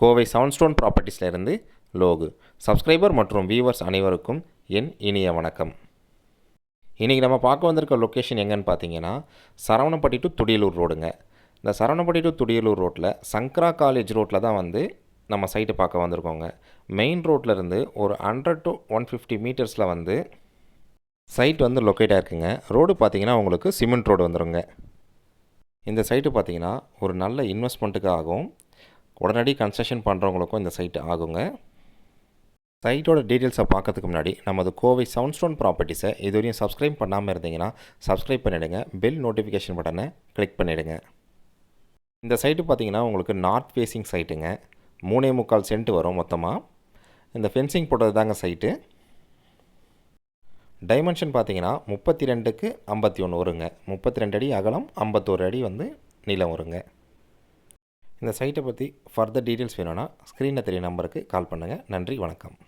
Kovai seven stone ப்ராப்பர்ட்டிஸ்லேருந்து Logu. Subscriber மற்றும் viewers அனைவருக்கும் என் இனிய வணக்கம். இன்றைக்கி நம்ம பார்க்க வந்திருக்க லொக்கேஷன் எங்கன்னு பார்த்தீங்கன்னா சரவணப்பட்டி டு துடியலூர் ரோடுங்க இந்த சரவணப்பட்டி டு துடியலூர் ரோட்டில் சங்கரா காலேஜ் ரோட்டில் தான் வந்து நம்ம சைட்டு பார்க்க வந்திருக்கோங்க. மெயின் ரோட்டில் இருந்து ஒரு ஹண்ட்ரட் டு ஒன் ஃபிஃப்டி மீட்டர்ஸில் வந்து சைட் வந்து லொக்கேட் ஆகிருக்குங்க ரோடு பார்த்தீங்கன்னா உங்களுக்கு சிமெண்ட் ரோடு வந்துருங்க. இந்த சைட்டு பார்த்தீங்கன்னா ஒரு நல்ல இன்வெஸ்ட்மெண்ட்டுக்கு ஆகும் உடனடி கன்ஸ்ட்ரக்ஷன் பண்ணுறவங்களுக்கும் இந்த சைட்டு ஆகுங்க. சைட்டோட டீட்டெயில்ஸை பார்க்கறதுக்கு முன்னாடி நமது கோவை சவுண்ட் ஸ்டோன் ப்ராப்பர்ட்டிஸை இதுவரையும் சப்ஸ்கிரைப் பண்ணாமல் இருந்தீங்கன்னா சப்ஸ்கிரைப் பண்ணிவிடுங்க பெல் நோட்டிஃபிகேஷன் பட்டனை கிளிக் பண்ணிவிடுங்க இந்த சைட்டு பார்த்தீங்கன்னா உங்களுக்கு நார்த் ஃபேஸிங் சைட்டுங்க மூணே முக்கால் சென்ட் வரும் மொத்தமாக இந்த ஃபென்சிங் போட்டது தாங்க சைட்டு டைமென்ஷன் பார்த்தீங்கன்னா முப்பத்தி ரெண்டுக்கு ஐம்பத்தி ஒன்று வருங்க. முப்பத்தி ரெண்டு அடி அகலம் ஐம்பத்தோரு அடி வந்து நீளம் வருங்க. இந்த சைட்டை பற்றி ஃபர்தர் டீட்டெயில்ஸ் வேணும்னா ஸ்க்ரீனில் தெரிய நம்பருக்கு கால் பண்ணுங்கள் நன்றி வணக்கம்.